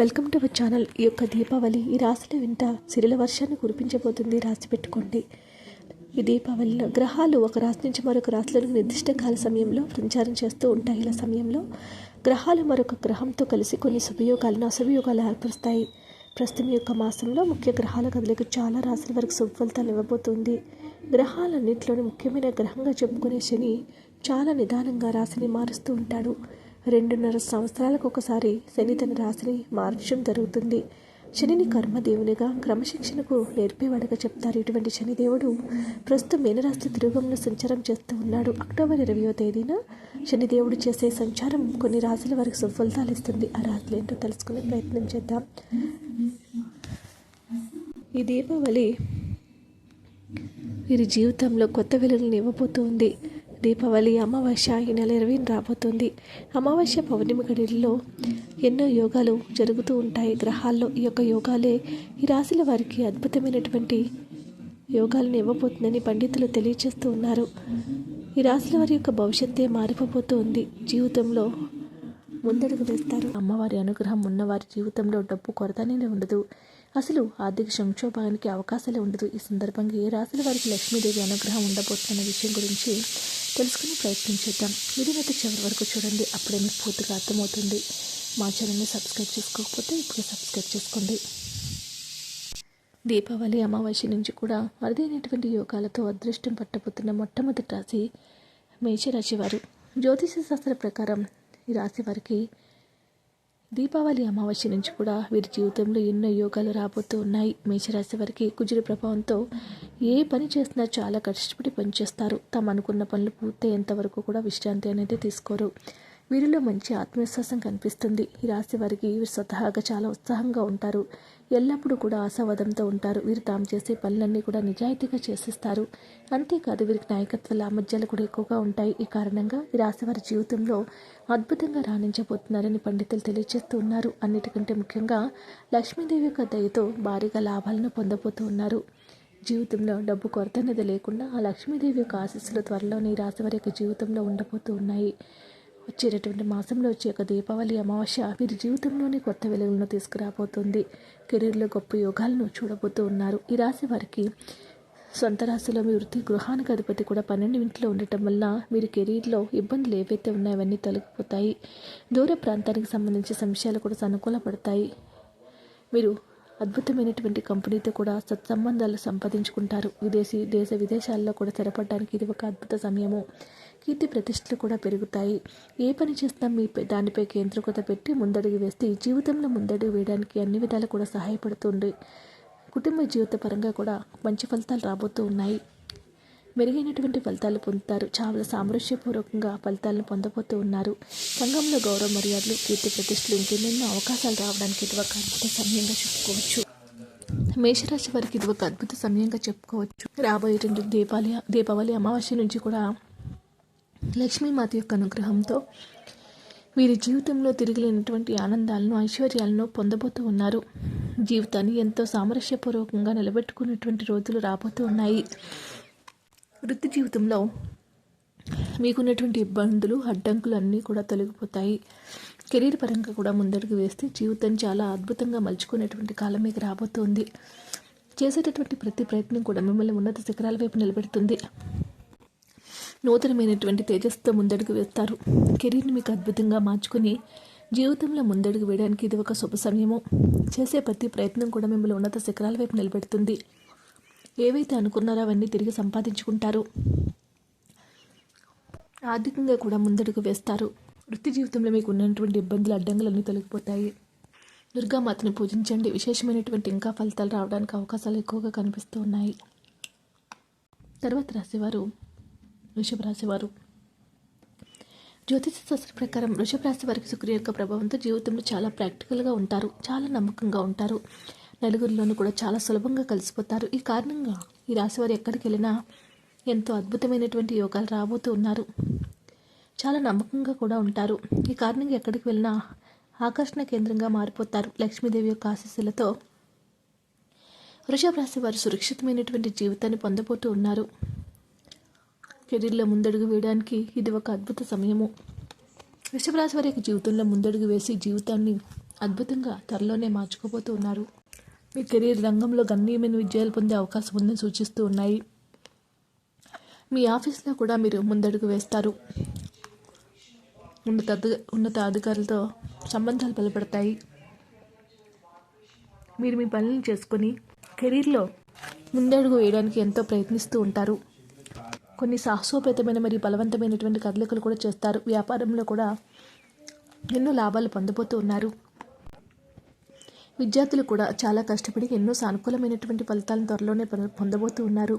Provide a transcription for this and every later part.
Welcome to our channel. ఈ యొక్క దీపావళి ఈ రాశిని వెంట సిరిల వర్షాన్ని కురిపించబోతుంది. రాసి పెట్టుకోండి. ఈ దీపావళిలో గ్రహాలు ఒక రాశి నుంచి మరొక రాశిలోనికి నిర్దిష్ట కాల సమయంలో సంచారం చేస్తూ ఉంటాయి. ఇలా సమయంలో గ్రహాలు మరొక గ్రహంతో కలిసి కొన్ని శుభయోగాలను అశుభయోగాలు ఏర్పరుస్తాయి. ప్రస్తుతం యొక్క మాసంలో ముఖ్య గ్రహాల కదలిక చాలా రాశుల వరకు శుభ ఫలితాలు ఇవ్వబోతుంది. గ్రహాలన్నింటిలోని ముఖ్యమైన గ్రహంగా చెప్పుకునే శని చాలా నిదానంగా రాశిని మారుస్తూ ఉంటాడు. రెండున్నర సంవత్సరాలకు ఒకసారి శని తన రాశిని మార్చడం జరుగుతుంది. శనిని కర్మదేవునిగా క్రమశిక్షణకు నేర్పేవాడిగా చెప్తారు ఇటువంటి శనిదేవుడు ప్రస్తుతం మీనరాశి తిరుగంలో సంచారం చేస్తూ ఉన్నాడు. అక్టోబర్ ఇరవయో తేదీన శనిదేవుడు చేసే సంచారం కొన్ని రాశుల వారికి సుఫలితాలు ఇస్తుంది. ఆ రాశులు ఏంటో తెలుసుకునే ప్రయత్నం చేద్దాం. ఈ దీపావళి వీరి జీవితంలో కొత్త వెలుగులను ఇవ్వబోతుంది. దీపావళి అమావాస్య ఈ నెల ఇరవై రాబోతుంది. అమావాస్య పౌర్ణమి గడిలో ఎన్నో యోగాలు జరుగుతూ ఉంటాయి. గ్రహాల్లో ఈ యొక్క యోగాలే ఈ రాశుల వారికి అద్భుతమైనటువంటి యోగాలను ఇవ్వబోతుందని పండితులు తెలియజేస్తూ ఉన్నారు. ఈ రాశుల వారి యొక్క భవిష్యత్తే మారిపోతూ ఉంది జీవితంలో ముందడుగు వేస్తారు. అమ్మవారి అనుగ్రహం ఉన్నవారి జీవితంలో డబ్బు కొరతనే ఉండదు. అసలు ఆర్థిక సంక్షోభానికి అవకాశాలే ఉండదు. ఈ సందర్భంగా ఏ రాశుల వారికి లక్ష్మీదేవి అనుగ్రహం ఉండబోతున్న విషయం గురించి తెలుసుకునే ప్రయత్నం చేద్దాం. వీడియోనైతే చివరి వరకు చూడండి. అప్పుడే మీకు పూర్తిగా అర్థమవుతుంది. మా ఛానల్ని సబ్స్క్రైబ్ చేసుకోకపోతే ఇప్పుడు సబ్స్క్రైబ్ చేసుకోండి. దీపావళి అమావాస్య నుంచి కూడా అరుదైనటువంటి యోగాలతో అదృష్టం పట్టబోతున్న మొట్టమొదటి రాశి మేషరాశి వారు. జ్యోతిష శాస్త్ర ప్రకారం ఈ రాశి వారికి దీపావళి అమావాస్య నుంచి కూడా వీరి జీవితంలో ఎన్నో యోగాలు రాబోతూ ఉన్నాయి. మేషరాశి వారికి కుజుడి ప్రభావంతో ఏ పని చేసినా చాలా కష్టపడి పనిచేస్తారు. తాము అనుకున్న పనులు పూర్తయ్యేంత వరకు కూడా విశ్రాంతి అనేది తీసుకోరు. వీరిలో మంచి ఆత్మవిశ్వాసం కనిపిస్తుంది. ఈ రాశి వారికి వీరు స్వతహాగా చాలా ఉత్సాహంగా ఉంటారు. ఎల్లప్పుడూ కూడా ఆశావాదంతో ఉంటారు. వీరు తాము చేసే పనులన్నీ కూడా నిజాయితీగా చేసేస్తారు. అంతేకాదు వీరికి నాయకత్వ లామధ్యాలు కూడా ఎక్కువగా ఉంటాయి. ఈ కారణంగా ఈ రాశి వారి జీవితంలో అద్భుతంగా రాణించబోతున్నారని పండితులు తెలియజేస్తూ ఉన్నారు. అన్నిటికంటే ముఖ్యంగా లక్ష్మీదేవి యొక్క దయతో భారీగా లాభాలను పొందబోతూ ఉన్నారు. జీవితంలో డబ్బు కొరత అనేది లేకుండా ఆ లక్ష్మీదేవి యొక్క ఆశీస్సులు త్వరలోనే ఈ రాశి వారి యొక్క జీవితంలో ఉండబోతూ ఉన్నాయి. వచ్చేటటువంటి మాసంలో వచ్చే ఒక దీపావళి అమావాస్య వీరి జీవితంలోని కొత్త వెలుగులను తీసుకురాబోతుంది. కెరీర్లో గొప్ప యోగాలను చూడబోతూ ఉన్నారు. ఈ రాశి వారికి సొంత రాశిలో మీ వృత్తి గృహానికి అధిపతి కూడా పన్నెండు ఇంట్లో ఉండటం వల్ల మీరు కెరీర్లో ఇబ్బందులు ఏవైతే ఉన్నాయో అవన్నీ తొలగిపోతాయి. దూర ప్రాంతానికి సంబంధించిన సంశయాలు కూడా సానుకూలపడతాయి మీరు అద్భుతమైనటువంటి కంపెనీతో కూడా సత్సంబంధాలు సంపాదించుకుంటారు. విదేశీ దేశ విదేశాల్లో కూడా స్థిరపడడానికి ఇది ఒక అద్భుత సమయము. కీర్తి ప్రతిష్టలు కూడా పెరుగుతాయి. ఏ పని చేస్తాం మీ దానిపై కేంద్రీకృత పెట్టి ముందడుగు వేస్తే జీవితంలో ముందడుగు వేయడానికి అన్ని విధాలు కూడా సహాయపడుతుంది. కుటుంబ జీవిత పరంగా కూడా మంచి ఫలితాలు రాబోతూ ఉన్నాయి. మెరుగైనటువంటి ఫలితాలు పొందుతారు. చాలా సామరస్యపూర్వకంగా ఫలితాలను పొందబోతూ ఉన్నారు. సంఘంలో గౌరవ మర్యాదలు కీర్తి ప్రతిష్టలు ఇంకెన్నెన్నో అవకాశాలు రావడానికి ఇది ఒక అద్భుత సమయంగా చెప్పుకోవచ్చు. మేషరాశి వారికి ఇది ఒక అద్భుత సమయంగా చెప్పుకోవచ్చు. రాబోయేటువంటి దీపావళి దీపావళి అమావాస్య నుంచి కూడా లక్ష్మీమాత యొక్క అనుగ్రహంతో వీరి జీవితంలో తిరిగిలేనటువంటి ఆనందాలను ఐశ్వర్యాలను పొందబోతూ ఉన్నారు. జీవితాన్ని ఎంతో సామరస్యపూర్వకంగా నిలబెట్టుకున్నటువంటి రోజులు రాబోతూ ఉన్నాయి. వృత్తి జీవితంలో మీకున్నటువంటి ఇబ్బందులు అడ్డంకులు అన్నీ కూడా తొలగిపోతాయి. కెరీర్ పరంగా కూడా ముందడుగు వేస్తే జీవితం చాలా అద్భుతంగా మలుచుకునేటువంటి కాలం మీకు రాబోతుంది. చేసేటటువంటి ప్రతి ప్రయత్నం కూడా మిమ్మల్ని ఉన్నత శిఖరాల వైపు నిలబెడుతుంది. నూతనమైనటువంటి తేజస్తో ముందడుగు వేస్తారు. కెరీర్ని మీకు అద్భుతంగా మార్చుకుని జీవితంలో ముందడుగు వేయడానికి ఇది ఒక శుభ సమయము. చేసే ప్రతి ప్రయత్నం కూడా మిమ్మల్ని ఉన్నత శిఖరాల వైపు నిలబెడుతుంది. ఏవైతే అనుకున్నారో అవన్నీ తిరిగి సంపాదించుకుంటారు. ఆర్థికంగా కూడా ముందడుగు వేస్తారు. వృత్తి జీవితంలో మీకు ఉన్నటువంటి ఇబ్బందులు అడ్డంకులన్నీ తొలగిపోతాయి. దుర్గామాతను పూజించండి. విశేషమైనటువంటి ఇంకా ఫలితాలు రావడానికి అవకాశాలు ఎక్కువగా కనిపిస్తూ ఉన్నాయి. తర్వాత రాశివారు వృషభ రాశివారు జ్యోతిష శాస్త్ర ప్రకారం వృషభ రాశి వారికి శుక్రుడి యొక్క ప్రభావంతో జీవితంలో చాలా ప్రాక్టికల్గా ఉంటారు చాలా నమ్మకంగా ఉంటారు. నలుగురిలోనూ కూడా చాలా సులభంగా కలిసిపోతారు. ఈ కారణంగా ఈ రాశి వారు ఎక్కడికి వెళ్ళినా ఎంతో అద్భుతమైనటువంటి యోగాలు రాబోతూ ఉన్నారు. చాలా నమ్మకంగా కూడా ఉంటారు. ఈ కారణంగా ఎక్కడికి వెళ్ళినా ఆకర్షణ కేంద్రంగా మారిపోతారు. లక్ష్మీదేవి యొక్క ఆశీస్సులతో వృషభ రాశి వారు సురక్షితమైనటువంటి జీవితాన్ని పొందబోతూ ఉన్నారు. కెరీర్లో ముందడుగు వేయడానికి ఇది ఒక అద్భుత సమయము. వృషభరాశి వారికి వారి జీవితంలో ముందడుగు వేసి జీవితాన్ని అద్భుతంగా త్వరలోనే మార్చుకోబోతూ ఉన్నారు. మీ కెరీర్ రంగంలో గణనీయమైన విజయాలు పొందే అవకాశం ఉందని సూచిస్తూ ఉన్నాయి. మీ ఆఫీస్లో కూడా మీరు ముందడుగు వేస్తారు. ఉన్నత ఉన్నత అధికారులతో సంబంధాలు బలపడతాయి. మీరు మీ పనులను చేసుకొని కెరీర్లో ముందడుగు వేయడానికి ఎంతో ప్రయత్నిస్తూ ఉంటారు. కొన్ని సాహసోపేతమైన మరియు బలవంతమైనటువంటి కదలికలు కూడా చేస్తారు. వ్యాపారంలో కూడా ఎన్నో లాభాలు పొందబోతూ ఉన్నారు. విద్యార్థులు కూడా చాలా కష్టపడి ఎన్నో సానుకూలమైనటువంటి ఫలితాలను త్వరలోనే పొందబోతూ ఉన్నారు.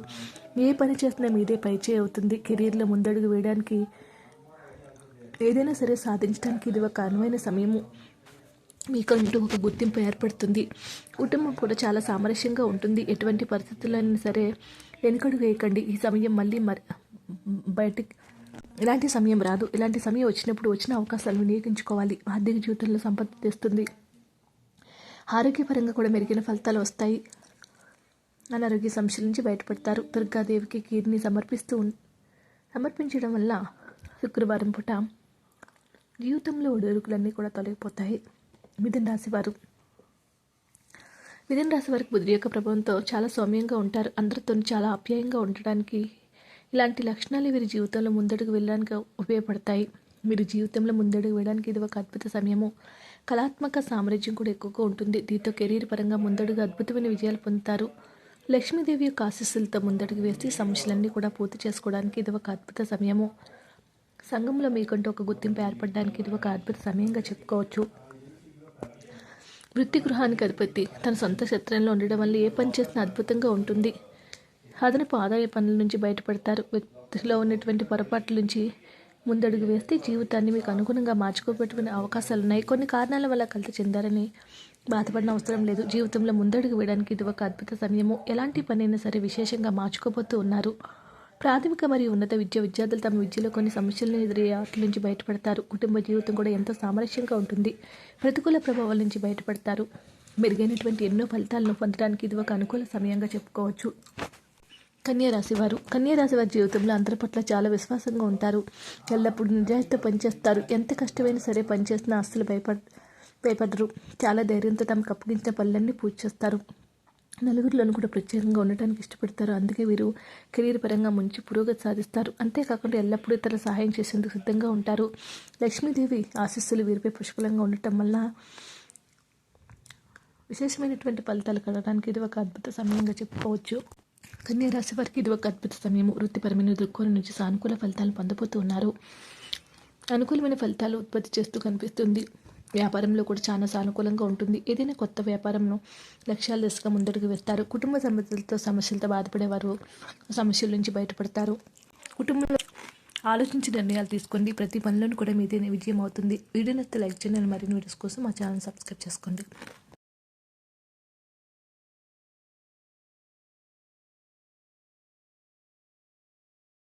ఏ పని చేసినా మీదే పరిచయం అవుతుంది. కెరీర్లో ముందడుగు వేయడానికి ఏదైనా సరే సాధించడానికి ఇది ఒక అనువైన సమయము. మీకంటూ ఒక గుర్తింపు ఏర్పడుతుంది. కుటుంబం కూడా చాలా సామరస్యంగా ఉంటుంది. ఎటువంటి పరిస్థితులైనా సరే వెనుకడు వేయకండి. ఈ సమయం మళ్ళీ మరి బయటికి ఇలాంటి సమయం రాదు. ఇలాంటి సమయం వచ్చినప్పుడు వచ్చిన అవకాశాలు వినియోగించుకోవాలి. ఆర్థిక జీవితంలో సంపద తెస్తుంది. ఆరోగ్యపరంగా కూడా మెరుగైన ఫలితాలు వస్తాయి. అనారోగ్య సమస్యల నుంచి బయటపడతారు. దుర్గాదేవికి కీర్ని సమర్పిస్తూ సమర్పించడం వల్ల శుక్రవారం పూట జీవితంలో ఒడిదుడుకులన్నీ కూడా తొలగిపోతాయి. మిథున రాశివారు వారు మిథున రాశి వారికి బుద్ధి యొక్క ప్రభావంతో చాలా సౌమ్యంగా ఉంటారు. అందరితో చాలా ఆప్యాయంగా ఉండడానికి ఇలాంటి లక్షణాలు వీరి జీవితంలో ముందడుగు వెళ్ళడానికి ఉపయోగపడతాయి. మీరు జీవితంలో ముందడుగు వేయడానికి ఇది ఒక అద్భుత సమయము. కళాత్మక సామ్రాజ్యం కూడా ఎక్కువగా ఉంటుంది. దీంతో కెరీర్ పరంగా ముందడుగు అద్భుతమైన విజయాలు పొందుతారు. లక్ష్మీదేవి యొక్క ఆశీస్సులతో ముందడుగు వేసి సమస్యలన్నీ కూడా పూర్తి చేసుకోవడానికి ఇది ఒక అద్భుత సమయము. సంఘంలో మీకంటూ ఒక గుర్తింపు ఏర్పడడానికి ఇది ఒక అద్భుత సమయంగా చెప్పుకోవచ్చు. వృత్తి గృహానికి అధిపతి. తన సొంత క్షేత్రంలో ఉండడం వల్ల ఏ పని చేసినా అద్భుతంగా ఉంటుంది. అదనపు ఆదాయ పనుల నుంచి బయటపడతారు. వ్యక్తిలో ఉన్నటువంటి పొరపాట్ల నుంచి ముందడుగు వేస్తే జీవితాన్ని మీకు అనుగుణంగా మార్చుకోబెట్టుకునే అవకాశాలు ఉన్నాయి కొన్ని కారణాల వల్ల కలిసి చెందారని బాధపడిన అవసరం లేదు. జీవితంలో ముందడుగు వేయడానికి ఇది ఒక అద్భుత సమయము. ఎలాంటి పనైనా సరే విశేషంగా మార్చుకోబోతూ ఉన్నారు. ప్రాథమిక మరియు ఉన్నత విద్య విద్యార్థులు తమ విద్యలో కొన్ని సమస్యలను ఎదురయ్యే వాటి నుంచి బయటపడతారు. కుటుంబ జీవితం కూడా ఎంతో సామరస్యంగా ఉంటుంది. ప్రతికూల ప్రభావాల నుంచి బయటపడతారు. మెరుగైనటువంటి ఎన్నో ఫలితాలను పొందడానికి ఇది ఒక అనుకూల సమయంగా చెప్పుకోవచ్చు. కన్యారాశివారు కన్యారాశివారి వారు వారి జీవితంలో అందరి పట్ల చాలా విశ్వాసంగా ఉంటారు. ఎల్లప్పుడూ నిజాయితీతో పనిచేస్తారు. ఎంత కష్టమైనా సరే పనిచేస్తున్న ఆస్తులు భయపడ భయపడరు. చాలా ధైర్యంతో తమకు అప్పగించిన పనులన్నీ పూర్తి చేస్తారు. నలుగురిలోనూ కూడా ప్రత్యేకంగా ఉండటానికి ఇష్టపడతారు. అందుకే వీరు కెరీర్ పరంగా మంచి పురోగతి సాధిస్తారు. అంతేకాకుండా ఎల్లప్పుడూ ఇతరుల సహాయం చేసేందుకు సిద్ధంగా ఉంటారు. లక్ష్మీదేవి ఆశీస్సులు వీరిపై పుష్కలంగా ఉండటం వల్ల విశేషమైనటువంటి ఫలితాలు కలగడానికి ఇది ఒక అద్భుత సమయంగా చెప్పుకోవచ్చు. కన్యా రాశి వారికి ఇది ఒక అద్భుత సమయం. వృత్తిపరమైన దృక్కోణం నుంచి సానుకూల ఫలితాలు పొందబోతూ ఉన్నారు. అనుకూలమైన ఫలితాలు ఉత్పత్తి చేస్తూ కనిపిస్తుంది. వ్యాపారంలో కూడా చాలా సానుకూలంగా ఉంటుంది. ఏదైనా కొత్త వ్యాపారంలో లక్ష్యాల దిశగా ముందడుగు వేస్తారు. కుటుంబ సమస్యలతో సమస్యలతో బాధపడేవారు సమస్యల నుంచి బయటపడతారు. కుటుంబంలో ఆలోచించి నిర్ణయాలు తీసుకోండి. ప్రతి పనిలోనూ కూడా మీదే విజయం అవుతుంది. వీడియో నచ్చితే లైక్ చేయండి. మరిన్ని వీడియోస్ కోసం మా ఛానల్ సబ్స్క్రైబ్ చేసుకోండి.